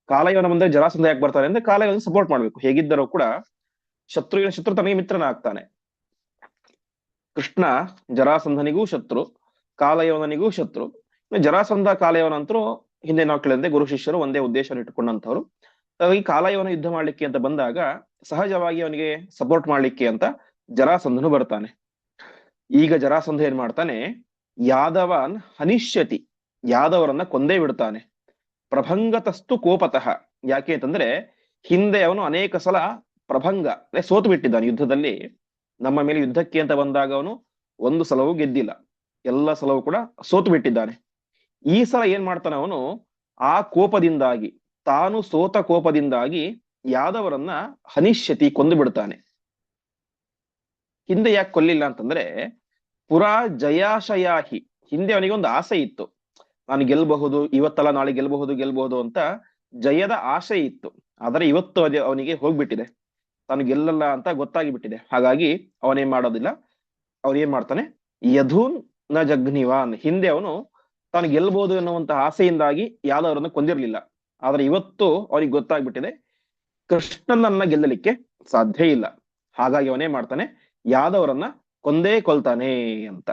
ಕಾಲಯವನ ಮುಂದೆ ಜರಾಸಂಧ ಯಾಕೆ ಬರ್ತಾನೆ ಅಂದ್ರೆ ಕಾಲಯವನ ಸಪೋರ್ಟ್ ಮಾಡ್ಬೇಕು. ಹೇಗಿದ್ದರೂ ಕೂಡ ಶತ್ರುವಿನ ಶತ್ರು ತನಗೆ ಮಿತ್ರನಾಗ್ತಾನೆ. ಕೃಷ್ಣ ಜರಾಸಂಧನಿಗೂ ಶತ್ರು ಕಾಲಯವನಿಗೂ ಶತ್ರು. ಜರಾಸಂಧ ಕಾಲಯವನ ಕಾಲಯವನಂತರೂ ಹಿಂದೆ ನಾವು ಕೇಳಿದಂತೆ ಗುರು ಶಿಷ್ಯರು ಒಂದೇ ಉದ್ದೇಶವನ್ನು ಇಟ್ಟುಕೊಂಡಂತವ್ರು ಹಾಗಾಗಿ ಕಾಲಯವನ ಯುದ್ಧ ಮಾಡ್ಲಿಕ್ಕೆ ಅಂತ ಬಂದಾಗ ಸಹಜವಾಗಿ ಅವನಿಗೆ ಸಪೋರ್ಟ್ ಮಾಡ್ಲಿಕ್ಕೆ ಅಂತ ಜರಾಸಂಧನು ಬರ್ತಾನೆ. ಈಗ ಜರಾಸಂಧ ಏನ್ ಮಾಡ್ತಾನೆ? ಯಾದವನ್ ಹನಿಷ್ಯತಿ, ಯಾದವರನ್ನ ಕೊಂದೇ ಬಿಡ್ತಾನೆ. ಪ್ರಭಂಗತಸ್ತು ಕೋಪತಃ. ಯಾಕೆ ಅಂತಂದ್ರೆ ಹಿಂದೆ ಅವನು ಅನೇಕ ಸಲ ಪ್ರಭಂಗ ಸೋತು ಬಿಟ್ಟಿದ್ದಾನೆ ಯುದ್ಧದಲ್ಲಿ. ನಮ್ಮ ಮೇಲೆ ಯುದ್ಧಕ್ಕೆ ಅಂತ ಬಂದಾಗ ಅವನು ಒಂದು ಸಲವೂ ಗೆದ್ದಿಲ್ಲ. ಎಲ್ಲ ಸಲವೂ ಕೂಡ ಸೋತು ಬಿಟ್ಟಿದ್ದಾನೆ. ಈ ಸಲ ಏನ್ ಮಾಡ್ತಾನೆ ಅವನು? ಆ ಕೋಪದಿಂದಾಗಿ, ತಾನು ಸೋತ ಕೋಪದಿಂದಾಗಿ ಯಾದವರನ್ನ ಹನಿಷ್ಯತಿ ಕೊಂದು ಬಿಡ್ತಾನೆ. ಹಿಂದೆ ಯಾಕೆ ಕೊಲ್ಲಿಲ್ಲ ಅಂತಂದ್ರೆ ಪುರಾ ಜಯಾಶಯಾಹಿ. ಹಿಂದೆ ಅವನಿಗೆ ಒಂದು ಆಸೆ ಇತ್ತು. ನಾನು ಗೆಲ್ಬಹುದು, ಇವತ್ತಲ್ಲ ನಾಳೆ ಗೆಲ್ಬಹುದು ಗೆಲ್ಬಹುದು ಅಂತ ಜಯದ ಆಸೆ ಇತ್ತು. ಆದರೆ ಇವತ್ತು ಅದು ಅವನಿಗೆ ಹೋಗ್ಬಿಟ್ಟಿದೆ. ತಾನು ಗೆಲ್ಲಲ್ಲ ಅಂತ ಗೊತ್ತಾಗಿ ಬಿಟ್ಟಿದೆ ಹಾಗಾಗಿ ಅವನೇನ್ ಮಾಡೋದಿಲ್ಲ. ಅವನೇನ್ ಮಾಡ್ತಾನೆ? ಯಧೂನ್ನ ಜಗ್ನಿವಾನ್. ಹಿಂದೆ ಅವನು ತಾನು ಗೆಲ್ಬಹುದು ಎನ್ನುವಂತ ಆಸೆಯಿಂದಾಗಿ ಯಾದವರನ್ನು ಕೊಂದಿರ್ಲಿಲ್ಲ. ಆದ್ರೆ ಇವತ್ತು ಅವನಿಗೆ ಗೊತ್ತಾಗ್ಬಿಟ್ಟಿದೆ ಕೃಷ್ಣನನ್ನ ಗೆಲ್ಲಲಿಕ್ಕೆ ಸಾಧ್ಯ ಇಲ್ಲ. ಹಾಗಾಗಿ ಅವನೇ ಮಾಡ್ತಾನೆ? ಯಾದವರನ್ನ ಕೊಂದೇ ಕೊಲ್ತಾನೆ ಅಂತ.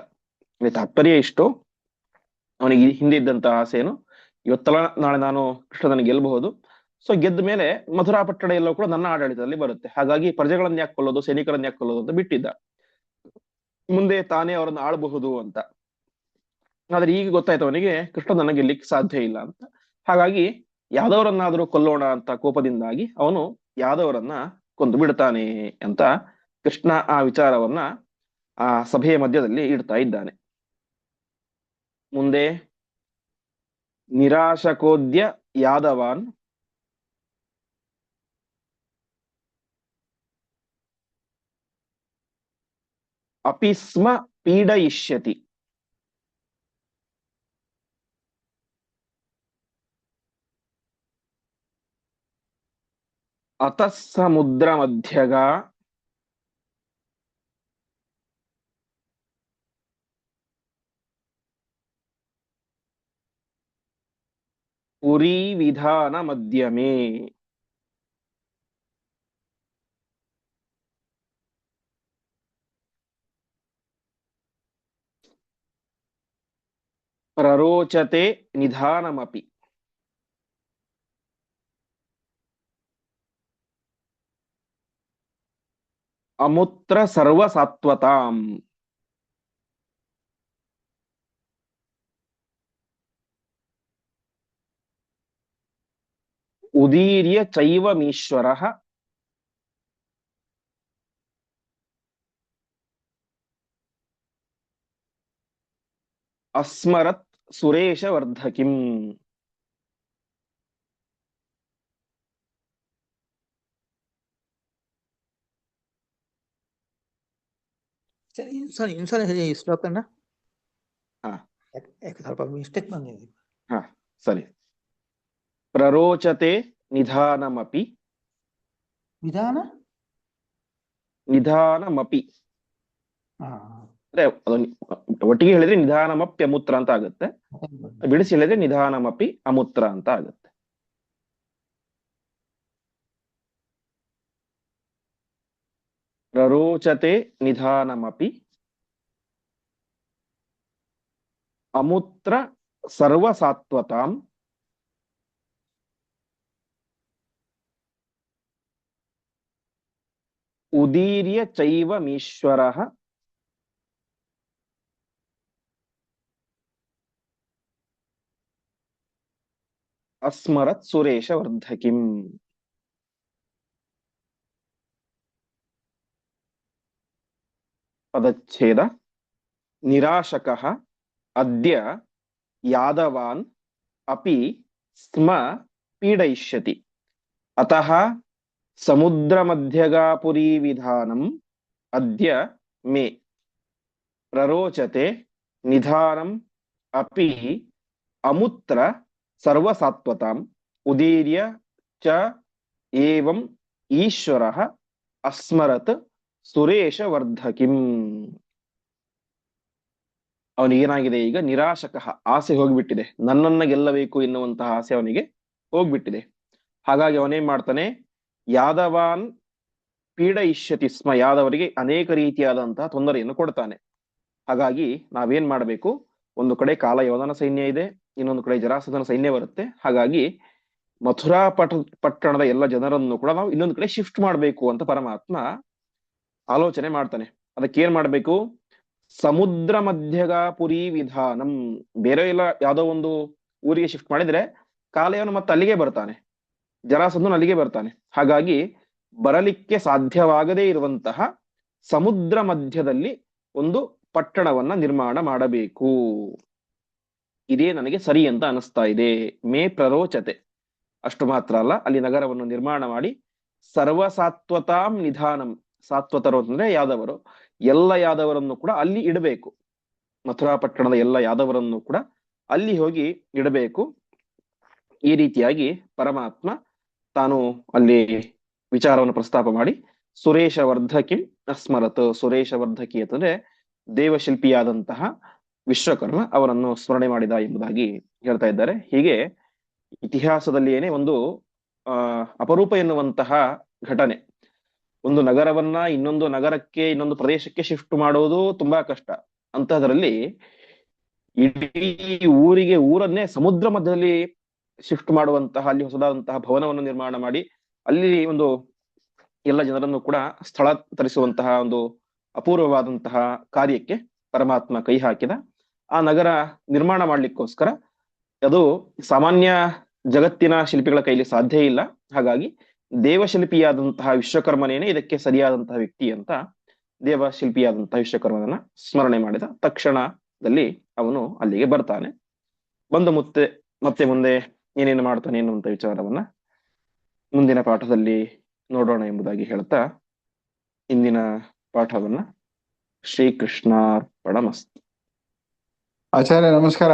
ತಾತ್ಪರ್ಯ ಇಷ್ಟು. ಅವನಿಗೆ ಹಿಂದೆ ಇದ್ದಂತ ಆಸೆಯನ್ನು ಇವತ್ತಲ್ಲ ನಾಳೆ ನಾನು ಕೃಷ್ಣನ ಗೆಲ್ಲಬಹುದು ಸೊ ಗೆದ್ದ ಮೇಲೆ ಮಧುರಾ ಪಟ್ಟಣ ಎಲ್ಲ ಕೂಡ ನನ್ನ ಆಡಳಿತದಲ್ಲಿ ಬರುತ್ತೆ. ಹಾಗಾಗಿ ಪ್ರಜೆಗಳನ್ನ ಯಾಕೆ ಕೊಲ್ಲೋದು, ಸೈನಿಕರನ್ನ ಯಾಕೆ ಕೊಲ್ಲೋದು ಅಂತ ಬಿಟ್ಟಿದ್ದ. ಮುಂದೆ ತಾನೇ ಅವರನ್ನು ಆಳಬಹುದು ಅಂತ. ಆದ್ರೆ ಈಗ ಗೊತ್ತಾಯ್ತು ಅವನಿಗೆ ಕೃಷ್ಣ ನನಗೆ ಗೆಲ್ಲಿಕ್ಕೆ ಸಾಧ್ಯ ಇಲ್ಲ ಅಂತ. ಹಾಗಾಗಿ ಯಾದವರನ್ನಾದರೂ ಕೊಲ್ಲೋಣ ಅಂತ ಕೋಪದಿಂದಾಗಿ ಅವನು ಯಾದವರನ್ನ ಕೊಂದು ಬಿಡ್ತಾನೆ ಅಂತ ಕೃಷ್ಣ ಆ ವಿಚಾರವನ್ನ ಆ ಸಭೆಯ ಮಧ್ಯದಲ್ಲಿ ಇಡ್ತಾ ಇದ್ದಾನೆ. ಮುಂದೆ, ನಿರಾಶಕೋದ್ಯ ಯಾದವಾನ್. ಅಪಿಸ್ಮ ಪೀಡಯಿಷ್ಯತಿ. ಅತಃ ಸಮುದ್ರ ಮಧ್ಯಗ ಪುರಿ ವಿಧಾನ ಮಧ್ಯಮೇ ಪ್ರರೋಚತೆ ನಿಧಾನಮಪಿ ಅಮುತ್ರ ಸರ್ವಸಾತ್ವತಾಂ ಉದೀರ್ಯ ಚೈವಮೀಶ್ವರ ಅಸ್ಮರತ್ ಸುರೇಶ ವರ್ಧಕಿಂ ಸರಿ ಇನ್ಸಲ ಇನ್ಸಲ ಹೇಳಿ ಈ ಶ್ಲೋಕನ. ಹಾ. ಯಾಕ್- ಯಾಕೆ ಸ್ವಲ್ಪ ಮಿಸ್ಟೇಕ್ ಬಂದಿದೆ. ಸರಿ. ಪ್ರರೋಚತೆ ನಿಧಾನಮಪಿ. ವಿಧಾನ ನಿಧಾನಮಪಿ. ಅಂದ್ರೆ ಒಟ್ಟಿಗೆ ಹೇಳಿದ್ರೆ ನಿಧಾನಮಪ್ಪಿ ಅಮೂತ್ರ ಅಂತ ಆಗುತ್ತೆ. ಬಿಡಿಸಿ ಹೇಳಿದ್ರೆ ನಿಧಾನಮಪಿ ಅಮೂತ್ರ ಅಂತ ಆಗುತ್ತೆ. ಪ್ರರೋಚತೆ ನಿಧಾನಮಪಿ. ಅಮೂತ್ರ ಸರ್ವಸಾತ್ವತಾಂ. ಉದೀರ್ಯ ಚೈವಮೀಶ್ವರಃ ಅಸ್ಮರತ್ ಸುರೇಶ ವರ್ಧಕಿಂ ಪದಚ್ಛೇದ ನಿರಾಶಕಃ ಅದ್ಯ ಯಾದವಾನ್ ಅಪಿ ಸ್ಮ ಪೀಡಯಿಷ್ಯತಿ ಮಧ್ಯಗಾಪುರಿ ವಿಧಾನಂ ಅದ್ಯ ಮೇ. ಪ್ರರೋಚತೆ ನಿಧಾನಂ ಅಪಿ ಅಮುತ್ರ ಸರ್ವಸಾತ್ವತಾಂ ಉದೀರ್ಯ ಚ ಏವಂ ಈಶ್ವರಃ ಅಸ್ಮರತ್ ಸುರೇಶ ವರ್ಧಕಿಂ ಅವನಿಗೇನಾಗಿದೆ ಈಗ? ನಿರಾಶಕ ಆಸೆ ಹೋಗ್ಬಿಟ್ಟಿದೆ. ನನ್ನನ್ನ ಗೆಲ್ಲಬೇಕು ಎನ್ನುವಂತಹ ಆಸೆ ಅವನಿಗೆ ಹೋಗ್ಬಿಟ್ಟಿದೆ. ಹಾಗಾಗಿ ಅವನೇನ್ ಮಾಡ್ತಾನೆ? ಯಾದವಾನ್ ಪೀಡಯಿಷ್ಯತಿ ಸ್ಮ ಯಾದವರಿಗೆ ಅನೇಕ ರೀತಿಯಾದಂತಹ ತೊಂದರೆಯನ್ನು ಕೊಡ್ತಾನೆ. ಹಾಗಾಗಿ ನಾವೇನ್ ಮಾಡಬೇಕು? ಒಂದು ಕಡೆ ಕಾಲ ಯೋಧನ ಸೈನ್ಯ ಇದೆ, ಇನ್ನೊಂದು ಕಡೆ ಜರಾಸಧನ ಸೈನ್ಯ ಬರುತ್ತೆ. ಹಾಗಾಗಿ ಮಥುರಾ ಪಟ, ಪಟ್ಟಣದ ಎಲ್ಲ ಜನರನ್ನು ಕೂಡ ನಾವು ಇನ್ನೊಂದು ಕಡೆ ಶಿಫ್ಟ್ ಮಾಡಬೇಕು ಅಂತ ಪರಮಾತ್ಮ ಆಲೋಚನೆ ಮಾಡ್ತಾನೆ. ಅದಕ್ಕೆ ಏನ್ ಮಾಡ್ಬೇಕು? ಸಮುದ್ರ ಮಧ್ಯಗಾಪುರಿ ವಿಧಾನಂ ಬೇರೆ ಎಲ್ಲ ಯಾವುದೋ ಒಂದು ಊರಿಗೆ ಶಿಫ್ಟ್ ಮಾಡಿದ್ರೆ ಕಾಲೆಯವನು ಮತ್ತೆ ಅಲ್ಲಿಗೆ ಬರ್ತಾನೆ. ಜರಾಸಂಧನು ಅಲ್ಲಿಗೆ ಬರ್ತಾನೆ. ಹಾಗಾಗಿ ಬರಲಿಕ್ಕೆ ಸಾಧ್ಯವಾಗದೇ ಇರುವಂತಹ ಸಮುದ್ರ ಮಧ್ಯದಲ್ಲಿ ಒಂದು ಪಟ್ಟಣವನ್ನ ನಿರ್ಮಾಣ ಮಾಡಬೇಕು. ಇದೇ ನನಗೆ ಸರಿ ಅಂತ ಅನಿಸ್ತಾ ಇದೆ. ಮೇ ಪ್ರರೋಚತೆ. ಅಷ್ಟು ಮಾತ್ರ ಅಲ್ಲ, ಅಲ್ಲಿ ನಗರವನ್ನು ನಿರ್ಮಾಣ ಮಾಡಿ ಸರ್ವಸಾತ್ವತಾಂ ನಿಧಾನಂ. ಸಾತ್ವತರು ಅಂತಂದ್ರೆ ಯಾದವರು. ಎಲ್ಲ ಯಾದವರನ್ನು ಕೂಡ ಅಲ್ಲಿ ಇಡಬೇಕು. ಮಥುರಾ ಪಟ್ಟಣದ ಎಲ್ಲ ಯಾದವರನ್ನು ಕೂಡ ಅಲ್ಲಿ ಹೋಗಿ ಇಡಬೇಕು. ಈ ರೀತಿಯಾಗಿ ಪರಮಾತ್ಮ ತಾನು ಅಲ್ಲಿ ವಿಚಾರವನ್ನು ಪ್ರಸ್ತಾಪ ಮಾಡಿ ಸುರೇಶ ವರ್ಧಕಿ ಅಸ್ಮರತ್. ಸುರೇಶ ವರ್ಧಕಿ ಅಂತಂದ್ರೆ ದೇವಶಿಲ್ಪಿಯಾದಂತಹ ವಿಶ್ವಕರ್ಮ ಅವರನ್ನು ಸ್ಮರಣೆ ಮಾಡಿದ ಎಂಬುದಾಗಿ ಹೇಳ್ತಾ ಇದ್ದಾರೆ. ಹೀಗೆ ಇತಿಹಾಸದಲ್ಲಿ ಏನೇ ಒಂದು ಅಪರೂಪ ಎನ್ನುವಂತಹ ಘಟನೆ. ಒಂದು ನಗರವನ್ನ ಇನ್ನೊಂದು ನಗರಕ್ಕೆ, ಇನ್ನೊಂದು ಪ್ರದೇಶಕ್ಕೆ ಶಿಫ್ಟ್ ಮಾಡೋದು ತುಂಬಾ ಕಷ್ಟ. ಅಂತಹದ್ರಲ್ಲಿ ಇಡೀ ಊರಿಗೆ, ಊರನ್ನೇ ಸಮುದ್ರ ಮಧ್ಯದಲ್ಲಿ ಶಿಫ್ಟ್ ಮಾಡುವಂತಹ, ಅಲ್ಲಿ ಹೊಸದಾದಂತಹ ಭವನವನ್ನು ನಿರ್ಮಾಣ ಮಾಡಿ, ಅಲ್ಲಿ ಒಂದು ಎಲ್ಲ ಜನರನ್ನು ಕೂಡ ಸ್ಥಳ ತರಿಸುವಂತಹ ಒಂದು ಅಪೂರ್ವವಾದಂತಹ ಕಾರ್ಯಕ್ಕೆ ಪರಮಾತ್ಮ ಕೈ ಹಾಕಿದ. ಆ ನಗರ ನಿರ್ಮಾಣ ಮಾಡಲಿಕ್ಕೋಸ್ಕರ ಅದು ಸಾಮಾನ್ಯ ಜಗತ್ತಿನ ಶಿಲ್ಪಿಗಳ ಕೈಲಿ ಸಾಧ್ಯ ಇಲ್ಲ. ಹಾಗಾಗಿ ದೇವಶಿಲ್ಪಿಯಾದಂತಹ ವಿಶ್ವಕರ್ಮನೇನೆ ಇದಕ್ಕೆ ಸರಿಯಾದಂತಹ ವ್ಯಕ್ತಿ ಅಂತ ದೇವಶಿಲ್ಪಿಯಾದಂತಹ ವಿಶ್ವಕರ್ಮನನ್ನ ಸ್ಮರಣೆ ಮಾಡಿದ ತಕ್ಷಣದಲ್ಲಿ ಅವನು ಅಲ್ಲಿಗೆ ಬರ್ತಾನೆ. ಬಂದು ಮತ್ತೆ ಮತ್ತೆ ಮುಂದೆ ಏನೇನು ಮಾಡ್ತಾನೆ ಎನ್ನುವಂತ ವಿಚಾರವನ್ನ ಮುಂದಿನ ಪಾಠದಲ್ಲಿ ನೋಡೋಣ ಎಂಬುದಾಗಿ ಹೇಳ್ತಾ ಇಂದಿನ ಪಾಠವನ್ನ ಶ್ರೀಕೃಷ್ಣಾರ್ಪಣಮಸ್ತು. ಆಚಾರ್ಯ ನಮಸ್ಕಾರ.